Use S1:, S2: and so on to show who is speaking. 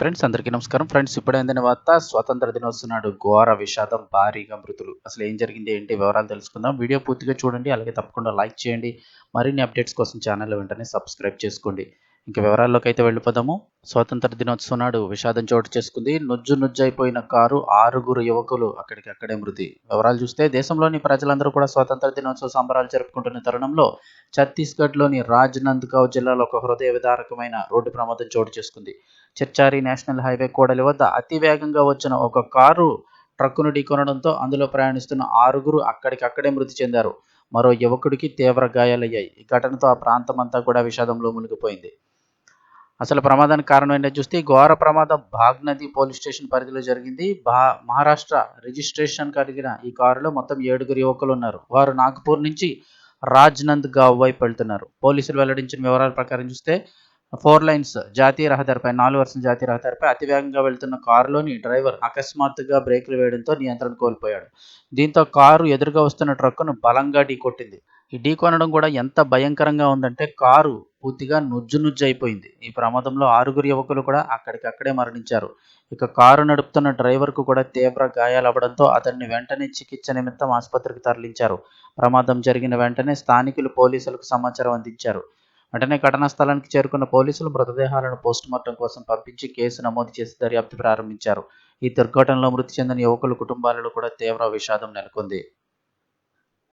S1: Friends అందరికీ నమస్కారం. Friends ఇప్పుడైన వార్త స్వాతంత్ర దినోత్సవం నాడు ఘోర విషాదం భారీగా మృతులు. అసలు ఏం జరిగింది ఏంటి వివరాలు తెలుసుకుందాం. వీడియో పూర్తిగా చూడండి అలాగే తప్పకుండా లైక్ చేయండి. మరిన్ని అప్డేట్స్ కోసం ఛానల్ వెంటనే సబ్స్క్రైబ్ చేసుకోండి. ఇంకా వివరాల్లోకి అయితే వెళ్ళిపోదాము. స్వాతంత్ర దినోత్సవం నాడు విషాదం చోటు చేసుకుంది. నుజ్జు నుజ్జైపోయిన కారు ఆరుగురు యువకులు అక్కడికక్కడే మృతి. వివరాలు చూస్తే దేశంలోని ప్రజలందరూ కూడా స్వాతంత్ర దినోత్సవ సంబరాలు జరుపుకుంటున్న తరుణంలో ఛత్తీస్గఢ్లోని రాజ్నందగావ్ జిల్లాలో ఒక హృదయ విదారకమైన రోడ్డు ప్రమాదం చోటు చేసుకుంది. చిర్చారి నేషనల్ హైవే కూడలి వద్ద అతి వేగంగా వచ్చిన ఒక కారు ట్రక్కును ఢీకొనడంతో అందులో ప్రయాణిస్తున్న ఆరుగురు అక్కడికక్కడే మృతి చెందారు. మరో యువకుడికి తీవ్ర గాయాలయ్యాయి. ఈ ఘటనతో ఆ ప్రాంతం అంతా కూడా విషాదంలో మునిగిపోయింది. అసలు ప్రమాదానికి కారణం ఏంటో చూస్తే ఘోర ప్రమాదం భాగ్నది పోలీస్ స్టేషన్ పరిధిలో జరిగింది. బా మహారాష్ట్ర రిజిస్ట్రేషన్ కలిగిన ఈ కారులో మొత్తం ఏడుగురు యువకులు ఉన్నారు. వారు నాగపూర్ నుంచి రాజ్నంద్ గావ్ వైపు వెళ్తున్నారు. పోలీసులు వెల్లడించిన వివరాల ప్రకారం చూస్తే ఫోర్ లైన్స్ జాతీయ రహదారిపై నాలుగు వర్షం జాతీయ రహదారిపై అతివేగంగా వెళ్తున్న కారులోని డ్రైవర్ అకస్మాత్తుగా బ్రేకులు వేయడంతో నియంత్రణ కోల్పోయాడు. దీంతో కారు ఎదురుగా వస్తున్న ట్రక్కును బలంగా ఢీకొట్టింది. ఈ ఢీకొనడం కూడా ఎంత భయంకరంగా ఉందంటే కారు పూర్తిగా నుజ్జు నుజ్జు అయిపోయింది ఈ ప్రమాదంలో ఆరుగురు యువకులు కూడా అక్కడికక్కడే మరణించారు. ఇక కారు నడుపుతున్న డ్రైవర్కు కూడా తీవ్ర గాయాలవ్వడంతో అతన్ని వెంటనే చికిత్స నిమిత్తం ఆసుపత్రికి తరలించారు. ప్రమాదం జరిగిన వెంటనే స్థానికులు పోలీసులకు సమాచారం అందించారు. వెంటనే ఘటనా స్థలానికి చేరుకున్న పోలీసులు మృతదేహాలను పోస్టుమార్టం కోసం పంపించి కేసు నమోదు చేసి దర్యాప్తు ప్రారంభించారు. ఈ దుర్ఘటనలో మృతి చెందిన యువకుల కుటుంబాలలో కూడా తీవ్ర విషాదం నెలకొంది.